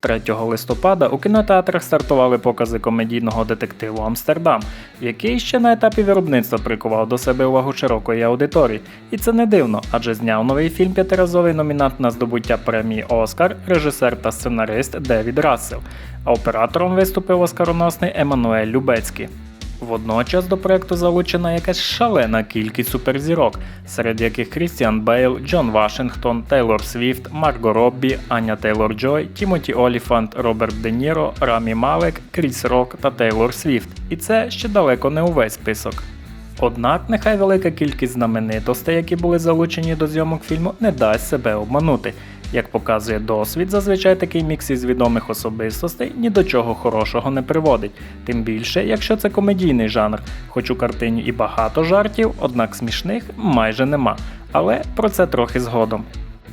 3 листопада у кінотеатрах стартували покази комедійного детективу Амстердам, який ще на етапі виробництва прикував до себе увагу широкої аудиторії. І це не дивно, адже зняв новий фільм п'ятиразовий номінант на здобуття премії Оскар, режисер та сценарист Девід Рассел, а оператором виступив оскароносний Еммануель Любецький. Водночас до проекту залучена якась шалена кількість суперзірок, серед яких Крістіан Бейл, Джон Вашингтон, Тейлор Свіфт, Марго Роббі, Аня Тейлор Джой, Тімоті Оліфант, Роберт Де Ніро, Рамі Малек, Кріс Рок та Тейлор Свіфт. І це ще далеко не увесь список. Однак нехай велика кількість знаменитостей, які були залучені до зйомок фільму, не дасть себе обманути. Як показує досвід, зазвичай такий мікс із відомих особистостей ні до чого хорошого не приводить, тим більше, якщо це комедійний жанр, хоч у картині і багато жартів, однак смішних майже нема. Але про це трохи згодом.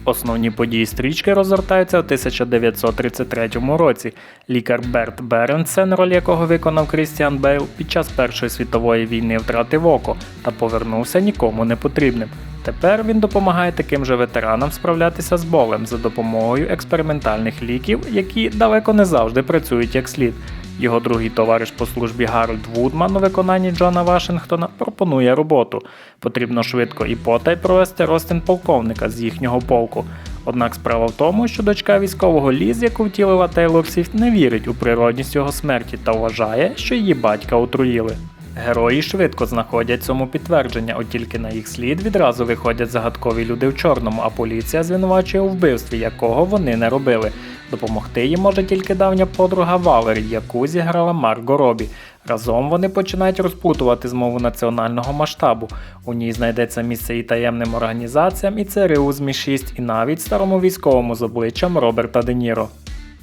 Основні події стрічки розгортаються у 1933 році. Лікар Берт Беренсен, роль якого виконав Крістіан Бейл, під час Першої світової війни втратив око та повернувся нікому не потрібним. Тепер він допомагає таким же ветеранам справлятися з болем за допомогою експериментальних ліків, які далеко не завжди працюють як слід. Його другий товариш по службі Гарольд Вудман у виконанні Джона Вашингтона пропонує роботу. Потрібно швидко і потай провести розтин полковника з їхнього полку. Однак справа в тому, що дочка військового ліз, яку втілила Тейлор Свіфт, не вірить у природність його смерті та вважає, що її батька отруїли. Герої швидко знаходять цьому підтвердження, от тільки на їх слід відразу виходять загадкові люди в чорному, а поліція звинувачує у вбивстві, якого вони не робили. Допомогти їм може тільки давня подруга Валері, яку зіграла Марго Робі. Разом вони починають розпутувати змову національного масштабу. У ній знайдеться місце і таємним організаціям, і ЦРУ з Мі-6, і навіть старому військовому з обличчям Роберта Де Ніро.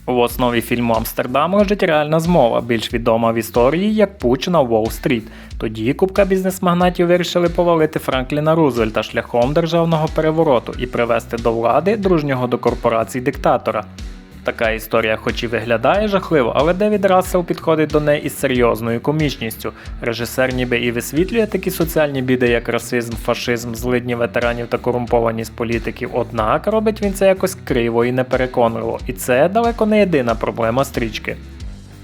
В основі фільму Амстердам лежить реальна змова, більш відома в історії як Пуч на Уолл-стріт. Тоді купка бізнес-магнатів вирішили повалити Франкліна Рузвельта шляхом державного перевороту і привести до влади дружнього до корпорацій диктатора. Така історія, хоч і виглядає жахливо, але Девід Рассел підходить до неї із серйозною комічністю. Режисер ніби і висвітлює такі соціальні біди, як расизм, фашизм, злидні ветеранів та корумпованість політиків. Однак робить він це якось криво і непереконливо. І це далеко не єдина проблема стрічки.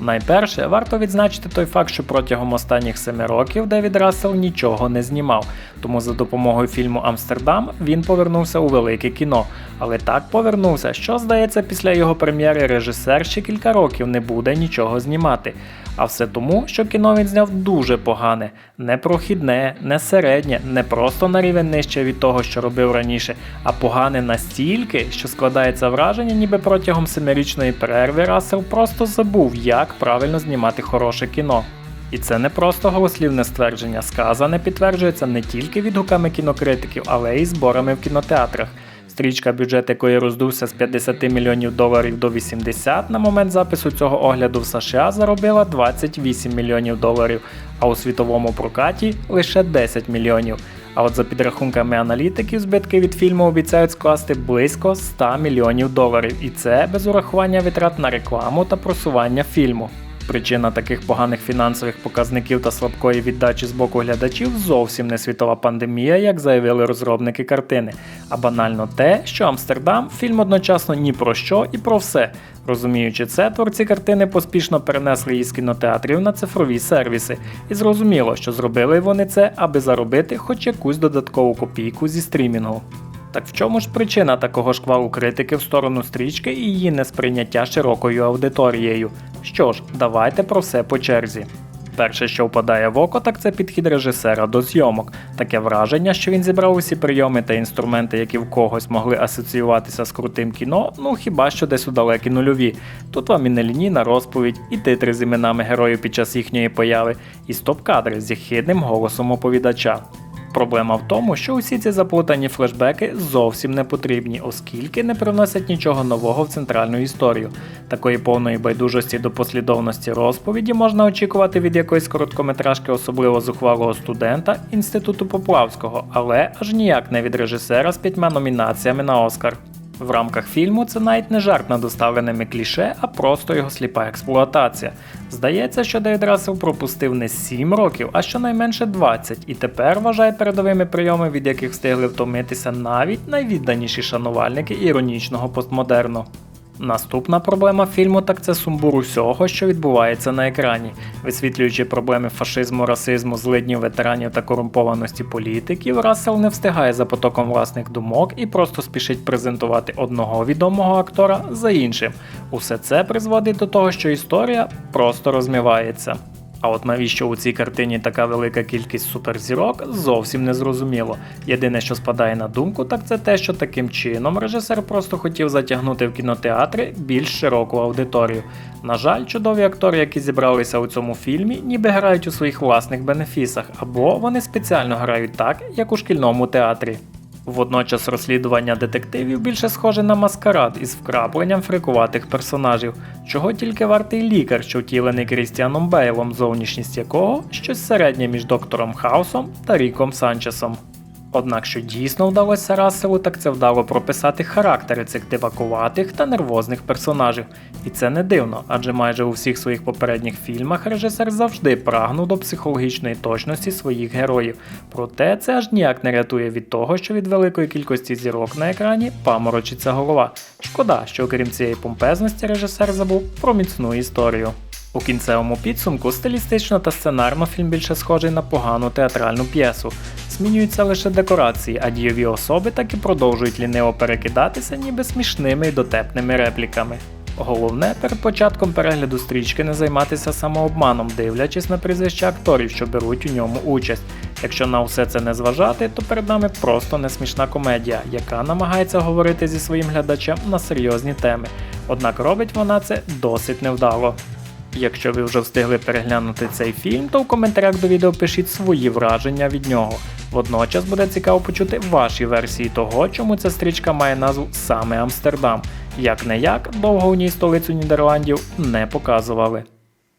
Найперше, варто відзначити той факт, що протягом останніх семи років Девід Рассел нічого не знімав, тому за допомогою фільму Амстердам він повернувся у велике кіно. Але так повернувся, що здається, після його прем'єри режисер ще кілька років не буде нічого знімати. А все тому, що кіно він зняв дуже погане, не прохідне, не середнє, не просто на рівень нижче від того, що робив раніше, а погане настільки, що складається враження, ніби протягом семирічної перерви Рассел просто забув, як правильно знімати хороше кіно. І це не просто голослівне ствердження, сказане підтверджується не тільки відгуками кінокритиків, але й зборами в кінотеатрах. Стрічка, бюджет якої роздувся з 50 мільйонів доларів до 80 на момент запису цього огляду в США заробила 28 мільйонів доларів, а у світовому прокаті лише 10 мільйонів. А от за підрахунками аналітиків, збитки від фільму обіцяють скласти близько 100 мільйонів доларів, і це без урахування витрат на рекламу та просування фільму. Причина таких поганих фінансових показників та слабкої віддачі з боку глядачів зовсім не світова пандемія, як заявили розробники картини, а банально те, що Амстердам фільм одночасно ні про що і про все. Розуміючи це, творці картини поспішно перенесли її з кінотеатрів на цифрові сервіси, і зрозуміло, що зробили вони це, аби заробити хоч якусь додаткову копійку зі стрімінгу. Так в чому ж причина такого шквалу критики в сторону стрічки і її несприйняття широкою аудиторією? Що ж, давайте про все по черзі. Перше, що впадає в око, так це підхід режисера до зйомок. Таке враження, що він зібрав усі прийоми та інструменти, які в когось могли асоціюватися з крутим кіно, ну хіба що десь у далекі нульові. Тут вам і нелінійна розповідь, і титри з іменами героїв під час їхньої появи, і стоп-кадри з єхидним голосом оповідача. Проблема в тому, що усі ці заплутані флешбеки зовсім не потрібні, оскільки не привносять нічого нового в центральну історію. Такої повної байдужості до послідовності розповіді можна очікувати від якоїсь короткометражки особливо зухвалого студента інституту Поплавського, але аж ніяк не від режисера з п'ятьма номінаціями на Оскар. В рамках фільму це навіть не жарт над доставленими кліше, а просто його сліпа експлуатація. Здається, що Дейвід Рассел пропустив не 7 років, а щонайменше 20, і тепер вважає передовими прийоми, від яких встигли втомитися навіть найвідданіші шанувальники іронічного постмодерну. Наступна проблема фільму так це сумбур усього, що відбувається на екрані, висвітлюючи проблеми фашизму, расизму, злиднів ветеранів та корумпованості політиків, Рассел не встигає за потоком власних думок і просто спішить презентувати одного відомого актора за іншим. Усе це призводить до того, що історія просто розмивається. А от навіщо у цій картині така велика кількість суперзірок, зовсім не зрозуміло. Єдине, що спадає на думку, так це те, що таким чином режисер просто хотів затягнути в кінотеатри більш широку аудиторію. На жаль, чудові актори, які зібралися у цьому фільмі, ніби грають у своїх власних бенефісах, або вони спеціально грають так, як у шкільному театрі. Водночас розслідування детективів більше схоже на маскарад із вкрапленням фрикуватих персонажів, чого тільки вартий лікар, що втілений Крістіаном Бейлом, зовнішність якого щось середнє між доктором Хаусом та Ріком Санчесом. Однак, що дійсно вдалося Расселу, так це вдало прописати характери цих дивакуватих та нервозних персонажів. І це не дивно, адже майже у всіх своїх попередніх фільмах режисер завжди прагнув до психологічної точності своїх героїв. Проте це аж ніяк не рятує від того, що від великої кількості зірок на екрані паморочиться голова. Шкода, що окрім цієї помпезності режисер забув про міцну історію. У кінцевому підсумку стилістично та сценарно фільм більше схожий на погану театральну п'єсу. Змінюються лише декорації, а дійові особи так і продовжують ліниво перекидатися ніби смішними і дотепними репліками. Головне перед початком перегляду стрічки не займатися самообманом, дивлячись на прізвища акторів, що беруть у ньому участь. Якщо на все це не зважати, то перед нами просто не смішна комедія, яка намагається говорити зі своїм глядачем на серйозні теми. Однак робить вона це досить невдало. Якщо ви вже встигли переглянути цей фільм, то в коментарях до відео пишіть свої враження від нього. Водночас буде цікаво почути ваші версії того, чому ця стрічка має назву саме Амстердам. Як не як, довго у ній столицю Нідерландів не показували.